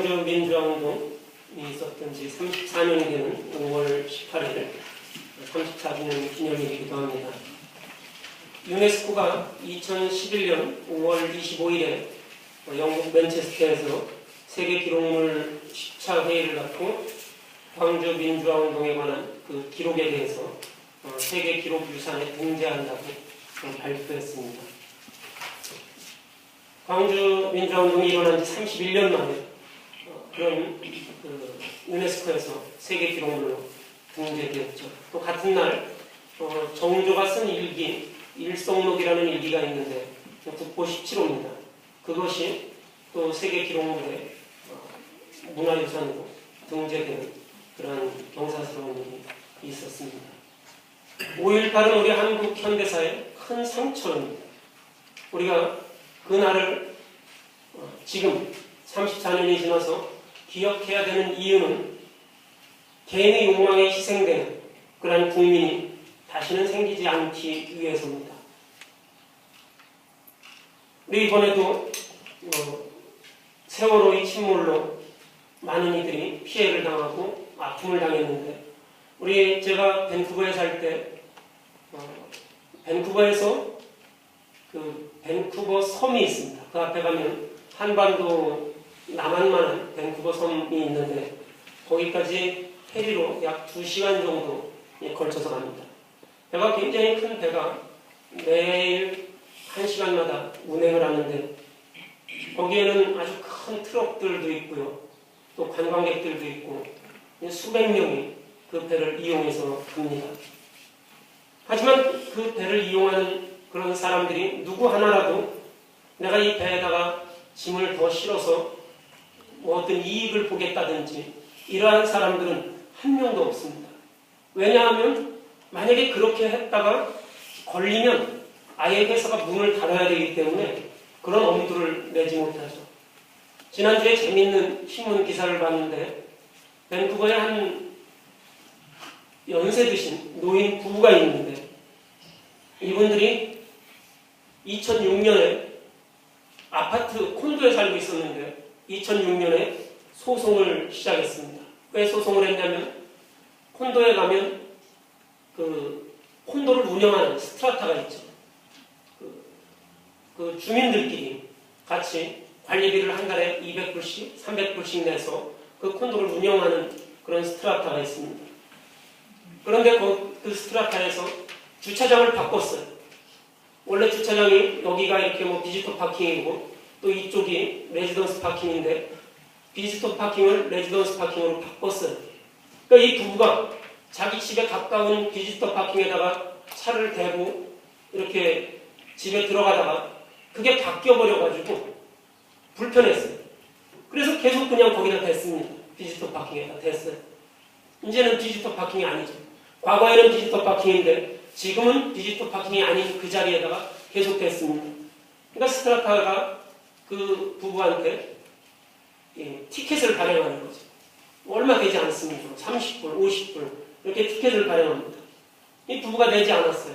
광주 민주화운동이 있었던 지 34년이 되는 5월 18일 34주년 기념일이기도 합니다. 유네스코가 2011년 5월 25일에 영국 맨체스터에서 세계 기록물 10차 회의를 갖고 광주 민주화 운동에 관한 그 기록에 대해서 어, 세계 기록 유산에 등재한다고 어, 발표했습니다. 광주 민주화 운동이 일어난 지 31년 만에 어, 그런 그 유네스코에서 세계 기록물로 등재되었죠. 또 같은 날 어, 정조가 쓴 일기 일성록이라는 일기가 있는데 국보 17호입니다. 그것이 또 세계 기록물에 어, 문화유산으로 등재되는 그런 경사스러운 일이 있었습니다. 5.18은 우리 한국 현대사의 큰 상처입니다. 우리가 그날을 어, 지금 34년이 지나서 기억해야 되는 이유는 개인의 욕망에 희생되는 그러한 국민이 다시는 생기지 않기 위해서입니다. 우리 이번에도 어, 세월호의 침몰로 많은 이들이 피해를 당하고 아픔을 당했는데 우리 제가 밴쿠버에 살때 어, 밴쿠버에서 그 밴쿠버 섬이 있습니다. 그 앞에 가면 한반도 남한만한 밴쿠버 섬이 있는데 거기까지 페리로 약 2시간 정도 걸쳐서 갑니다. 배가 굉장히 큰 배가 매일 1시간마다 운행을 하는데 거기에는 아주 큰 트럭들도 있고요. 또 관광객들도 있고 수백 명이 그 배를 이용해서 갑니다. 하지만 그 배를 이용하는 그런 사람들이 누구 하나라도 내가 이 배에다가 짐을 더 실어서 뭐 어떤 이익을 보겠다든지 이러한 사람들은 한 명도 없습니다. 왜냐하면 만약에 그렇게 했다가 걸리면 아예 회사가 문을 닫아야 되기 때문에 그런 엄두를 내지 못하죠. 지난주에 재밌는 신문 기사를 봤는데 밴쿠버에 한 연세 드신 노인 부부가 있는데 이분들이 2006년에 아파트 콘도에 살고 있었는데 2006년에 소송을 시작했습니다. 왜 소송을 했냐면 콘도에 가면 그 콘도를 운영하는 스트라타가 있죠. 그, 그 주민들끼리 같이 관리비를 한 달에 200불씩, 300불씩 내서 그 콘도를 운영하는 그런 스트라타가 있습니다. 그런데 그, 그 스트라타에서 주차장을 바꿨어요. 원래 주차장이 여기가 이렇게 뭐 비지터 파킹이고 또 이쪽이 레지던스 파킹인데 비지터 파킹을 레지던스 파킹으로 바꿨어요. 그러니까 이 부부가 자기 집에 가까운 비지터 파킹에다가 차를 대고 이렇게 집에 들어가다가 그게 바뀌어 버려가지고 불편했어요. 그래서 계속 그냥 거기다 댔습니다. 비지터 파킹에다 댔어요. 이제는 비지터 파킹이 아니죠. 과거에는 비지터 파킹인데 지금은 디지털 파킹이 아닌 그 자리에다가 계속 됐습니다. 그러니까 스트라타가 그 부부한테 예, 티켓을 발행하는 거죠. 얼마 되지 않습니다. 30불, 50불 이렇게 티켓을 발행합니다. 이 부부가 내지 않았어요.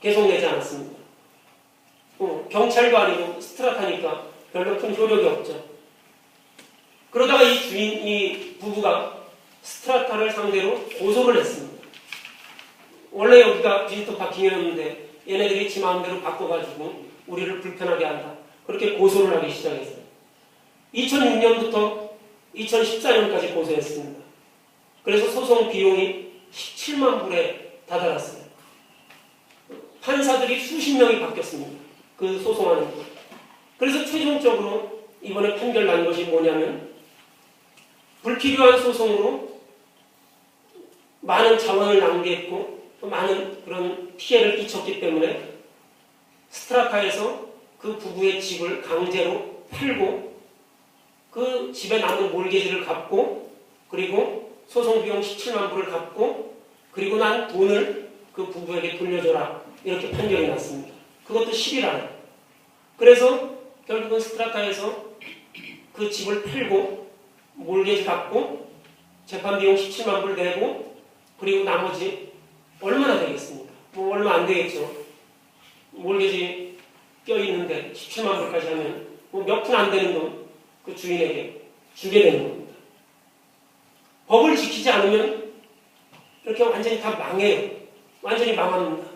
계속 내지 않았습니다. 어, 경찰도 아니고 스트라타니까 별로 큰 효력이 없죠. 그러다가 이 주인, 이 부부가 스트라타를 상대로 고소를 했습니다. 원래 여기가 디지털 파킹이었는데 얘네들이 지 마음대로 바꿔가지고 우리를 불편하게 한다. 그렇게 고소를 하기 시작했어요. 2006년부터 2014년까지 고소했습니다. 그래서 소송 비용이 17만 불에 다다랐어요. 판사들이 수십 명이 바뀌었습니다. 그 소송하는 거. 그래서 최종적으로 이번에 판결 난 것이 뭐냐면 불필요한 소송으로 많은 자원을 낭비했고 많은 그런 피해를 끼쳤기 때문에 스트라카에서 그 부부의 집을 강제로 팔고 그 집에 남은 몰개지를 갚고 그리고 소송 비용 17만 불을 갚고 그리고 난 돈을 그 부부에게 돌려줘라 이렇게 판결이 났습니다. 그것도 10일 안에. 그래서 결국은 스트라카에서 그 집을 팔고 몰개지 갚고 재판 비용 17만 불 내고 그리고 나머지 얼마나 되겠습니까? 뭐 얼마 안 되겠죠. 몰개지 껴있는데 17만 불까지 하면 뭐 몇 푼 안 되는 돈 그 주인에게 주게 되는 겁니다. 법을 지키지 않으면 이렇게 완전히 다 망해요. 완전히 망합니다.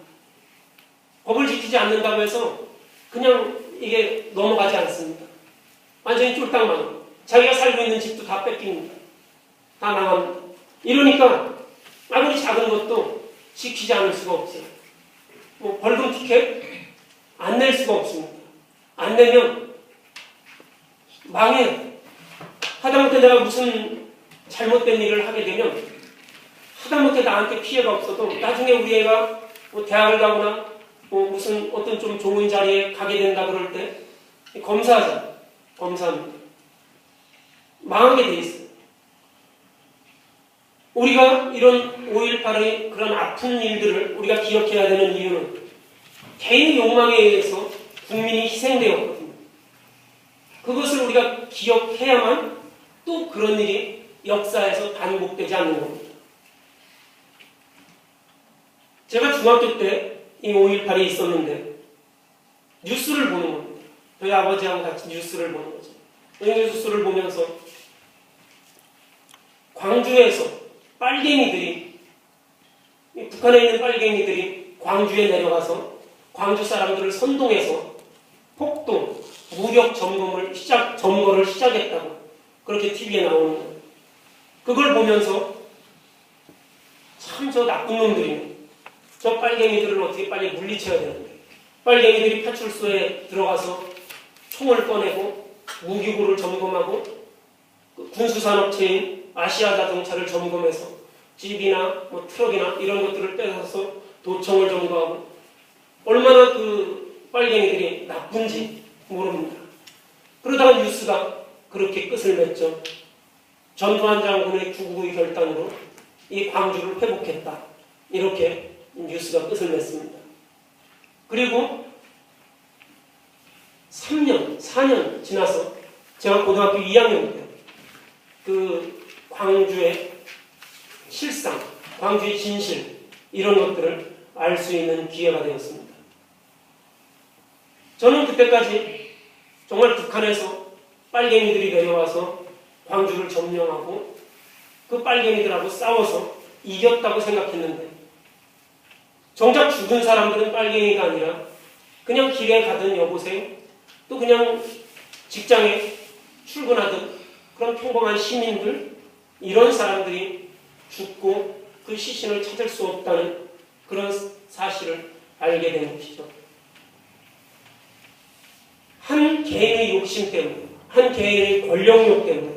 법을 지키지 않는다고 해서 그냥 이게 넘어가지 않습니다. 완전히 쫄딱 망. 자기가 살고 있는 집도 다 뺏깁니다. 다 망합니다. 이러니까 아무리 작은 것도 지키지 않을 수가 없어요. 뭐 벌금 티켓 안 낼 수가 없습니다. 안 내면 망해요. 하다못해 내가 무슨 잘못된 일을 하게 되면 하다못해 나한테 피해가 없어도 나중에 우리 애가 뭐 대학을 가거나 뭐 무슨 어떤 좀 좋은 자리에 가게 된다 그럴 때 검사하자. 검사합니다. 망하게 돼 있어요. 우리가 이런 5.18의 그런 아픈 일들을 우리가 기억해야 되는 이유는 개인의 욕망에 의해서 국민이 희생되었거든요. 그것을 우리가 기억해야만 또 그런 일이 역사에서 반복되지 않는 겁니다. 제가 중학교 때 이 5.18이 있었는데 뉴스를 보는 겁니다. 저희 아버지하고 같이 뉴스를 보는 거죠. 이 뉴스를 보면서 광주에서 빨갱이들이 이 북한에 있는 빨갱이들이 광주에 내려가서 광주 사람들을 선동해서 폭동, 무력 점검을 시작 점거를 시작했다고 그렇게 TV에 나오는 거예요. 그걸 보면서 참 저 나쁜 놈들이네. 저 빨갱이들을 어떻게 빨리 물리쳐야 되는데 빨갱이들이 파출소에 들어가서 총을 꺼내고 무기고를 점검하고 그 군수산업체인 아시아 자동차를 점검해서 집이나 뭐 트럭이나 이런 것들을 뺏어서 도청을 점거하고 얼마나 그 빨갱이들이 나쁜지 모릅니다. 그러다가 뉴스가 그렇게 끝을 맺죠. 전두환 장군의 구구의 결단으로 이 광주를 회복했다. 이렇게 뉴스가 끝을 맺습니다. 그리고 3년, 4년 지나서 제가 고등학교 2학년 때 그 광주의 실상, 광주의 진실 이런 것들을 알 수 있는 기회가 되었습니다. 저는 그때까지 정말 북한에서 빨갱이들이 내려와서 광주를 점령하고 그 빨갱이들하고 싸워서 이겼다고 생각했는데 정작 죽은 사람들은 빨갱이가 아니라 그냥 길에 가던 여고생 또 그냥 직장에 출근하던 그런 평범한 시민들 이런 사람들이 죽고 그 시신을 찾을 수 없다는 그런 사실을 알게 된 것이죠. 한 개인의 욕심 때문에 한 개인의 권력욕 때문에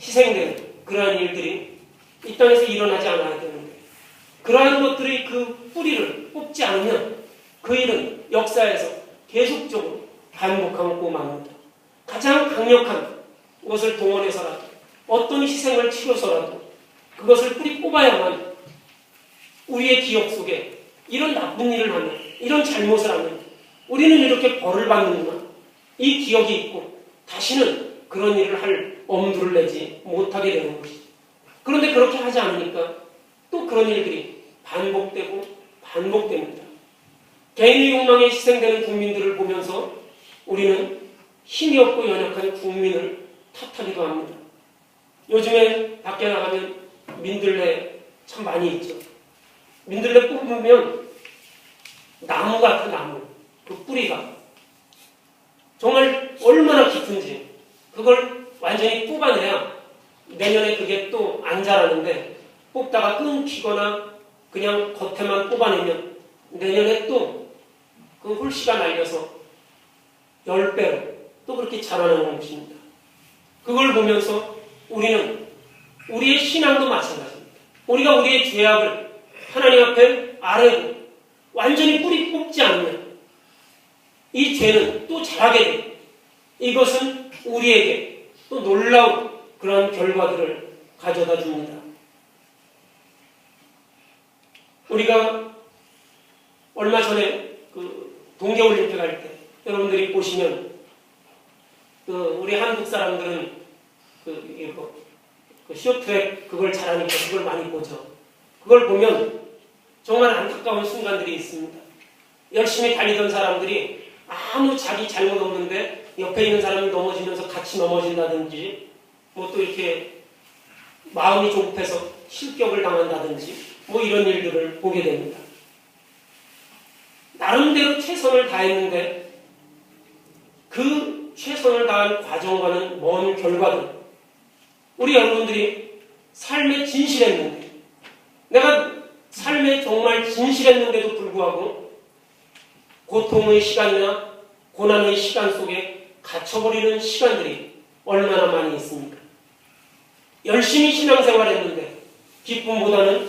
희생되는 그러한 일들이 이 땅에서 일어나지 않아야 되는데 그러한 것들의 그 뿌리를 뽑지 않으면 그 일은 역사에서 계속적으로 반복하고 맙니다. 가장 강력한 것을 동원해서라도 어떤 희생을 치러서라도 그것을 뿌리 뽑아야만 우리의 기억 속에 이런 나쁜 일을 하면 이런 잘못을 하면 우리는 이렇게 벌을 받는구나 이 기억이 있고 다시는 그런 일을 할 엄두를 내지 못하게 되는 것이죠. 그런데 그렇게 하지 않으니까 또 그런 일들이 반복되고 반복됩니다. 개인의 욕망에 희생되는 국민들을 보면서 우리는 힘이 없고 연약한 국민을 탓하기도 합니다. 요즘에 밖에 나가면 민들레 참 많이 있죠. 민들레 뽑으면 나무 같은 나무, 그 뿌리가 정말 얼마나 깊은지 그걸 완전히 뽑아내야 내년에 그게 또 안 자라는데 뽑다가 끊기거나 그냥 겉에만 뽑아내면 내년에 또 그 홀씨가 날려서 10배로 또 그렇게 자라나는 것입니다. 그걸 보면서 우리는 우리의 신앙도 마찬가지입니다. 우리가 우리의 죄악을 하나님 앞에 아뢰고 완전히 뿌리 뽑지 않으면 이 죄는 또 자라게 돼요. 이것은 우리에게 또 놀라운 그런 결과들을 가져다 줍니다. 우리가 얼마 전에 그 동계올림픽 할 때 여러분들이 보시면 그 우리 한국 사람들은 그 이거 그 쇼트랙 그걸 잘하니까 그걸 많이 보죠. 그걸 보면 정말 안타까운 순간들이 있습니다. 열심히 달리던 사람들이 아무 자기 잘못 없는데 옆에 있는 사람이 넘어지면서 같이 넘어진다든지 뭐 또 이렇게 마음이 조급해서 실격을 당한다든지 뭐 이런 일들을 보게 됩니다. 나름대로 최선을 다했는데 그 최선을 다한 과정과는 먼 결과들 우리 여러분들이 삶에 진실했는데 내가 삶에 정말 진실했는데도 불구하고 고통의 시간이나 고난의 시간 속에 갇혀버리는 시간들이 얼마나 많이 있습니까? 열심히 신앙생활 했는데 기쁨보다는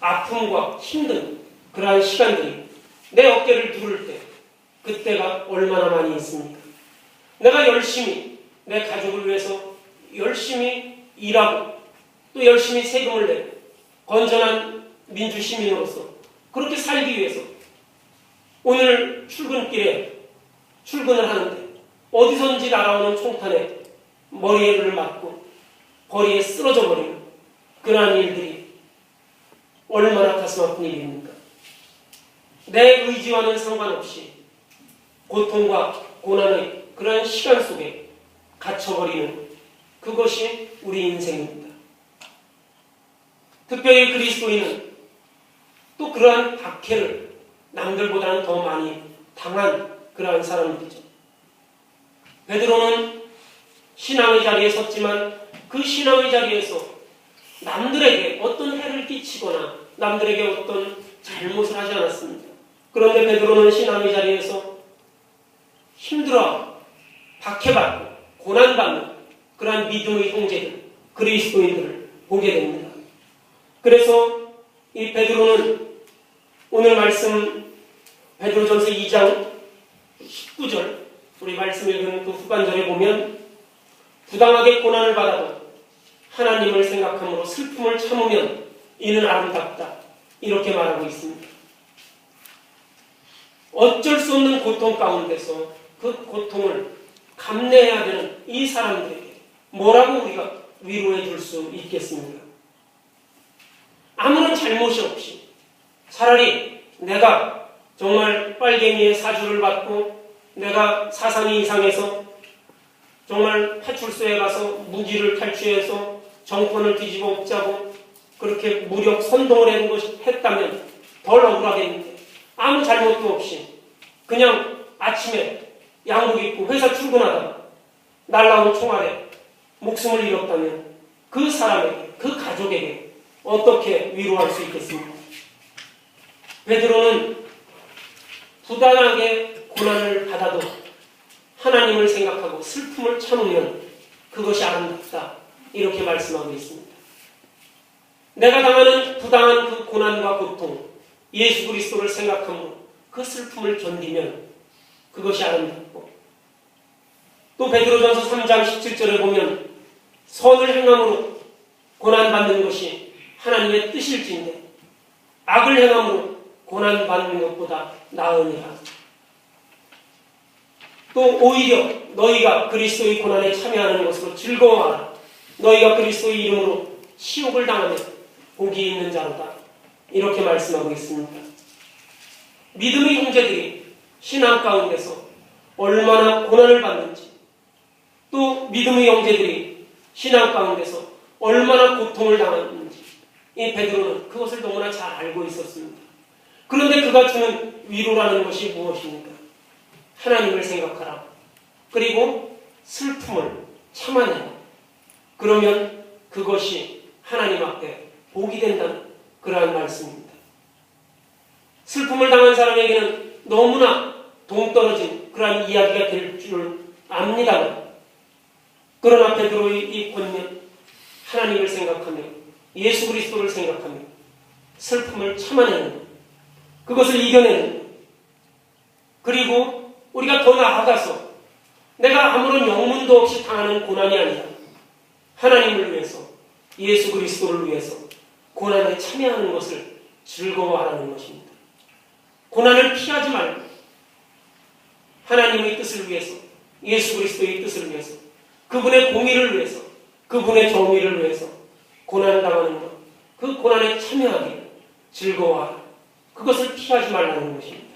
아픔과 힘든 그러한 시간들이 내 어깨를 누를 때 그때가 얼마나 많이 있습니까? 내가 열심히 내 가족을 위해서 열심히 일하고 또 열심히 세금을 내고 건전한 민주 시민으로서 그렇게 살기 위해서 오늘 출근길에 출근을 하는데 어디선지 날아오는 총탄에 머리를 맞고 거리에 쓰러져 버리는 그러한 일들이 얼마나 가슴 아픈 일입니까? 내 의지와는 상관없이 고통과 고난의 그러한 시간 속에 갇혀버리는 그것이 우리 인생입니다. 특별히 그리스도인은 또 그러한 박해를 남들보다는 더 많이 당한 그러한 사람들이죠. 베드로는 신앙의 자리에 섰지만 그 신앙의 자리에서 남들에게 어떤 해를 끼치거나 남들에게 어떤 잘못을 하지 않았습니다. 그런데 베드로는 신앙의 자리에서 힘들어 박해받고 고난받는 그러한 믿음의 형제들 그리스도인들을 보게 됩니다. 그래서 이 베드로는 오늘 말씀 베드로전서 2장 19절 우리 말씀 읽은 그 후반절에 보면 부당하게 고난을 받아도 하나님을 생각함으로 슬픔을 참으면 이는 아름답다 이렇게 말하고 있습니다. 어쩔 수 없는 고통 가운데서 그 고통을 감내해야 되는 이 사람들에게 뭐라고 우리가 위로해 줄 수 있겠습니까? 아무런 잘못이 없이 차라리 내가 정말 빨갱이의 사주를 받고 내가 사상이 이상해서 정말 파출소에 가서 무기를 탈취해서 정권을 뒤집어 엎자고 그렇게 무력 선동을 하는 것이 했다면 덜 억울하겠는데 아무 잘못도 없이 그냥 아침에 양복 입고 회사 출근하다가 날라온 총알에 목숨을 잃었다면 그 사람에게 그 가족에게 어떻게 위로할 수 있겠습니까? 베드로는 부단하게 고난을 받아도 하나님을 생각하고 슬픔을 참으면 그것이 아름답다. 이렇게 말씀하고 있습니다. 내가 당하는 부당한 그 고난과 고통, 예수 그리스도를 생각함으로 그 슬픔을 견디면 그것이 아름답고 또 베드로전서 3장 17절에 보면 선을 행함으로 고난받는 것이 하나님의 뜻일진데 악을 행함으로 고난받는 것보다 나으니라. 또 오히려 너희가 그리스도의 고난에 참여하는 것으로 즐거워하라. 너희가 그리스도의 이름으로 시욕을 당하면 복이 있는 자로다. 이렇게 말씀하고 있습니다. 믿음의 형제들이 신앙 가운데서 얼마나 고난을 받는지 또 믿음의 형제들이 신앙 가운데서 얼마나 고통을 당하는지 이 베드로는 그것을 너무나 잘 알고 있었습니다. 그런데 그가 주는 위로라는 것이 무엇입니까? 하나님을 생각하라. 그리고 슬픔을 참아내라. 그러면 그것이 하나님 앞에 복이 된다는 그러한 말씀입니다. 슬픔을 당한 사람에게는 너무나 동떨어진 그러한 이야기가 될 줄 압니다만 그러나 베드로의 이 권면 하나님을 생각하며 예수 그리스도를 생각하며 슬픔을 참아내는 것, 그것을 이겨내는 것. 그리고 우리가 더 나아가서 내가 아무런 영문도 없이 당하는 고난이 아니라 하나님을 위해서 예수 그리스도를 위해서 고난에 참여하는 것을 즐거워하라는 것입니다. 고난을 피하지 말고 하나님의 뜻을 위해서 예수 그리스도의 뜻을 위해서 그분의 공의를 위해서 그분의 정의를 위해서 고난을 당하는 것, 그 고난에 참여하기 즐거워하라. 그것을 피하지 말라는 것입니다.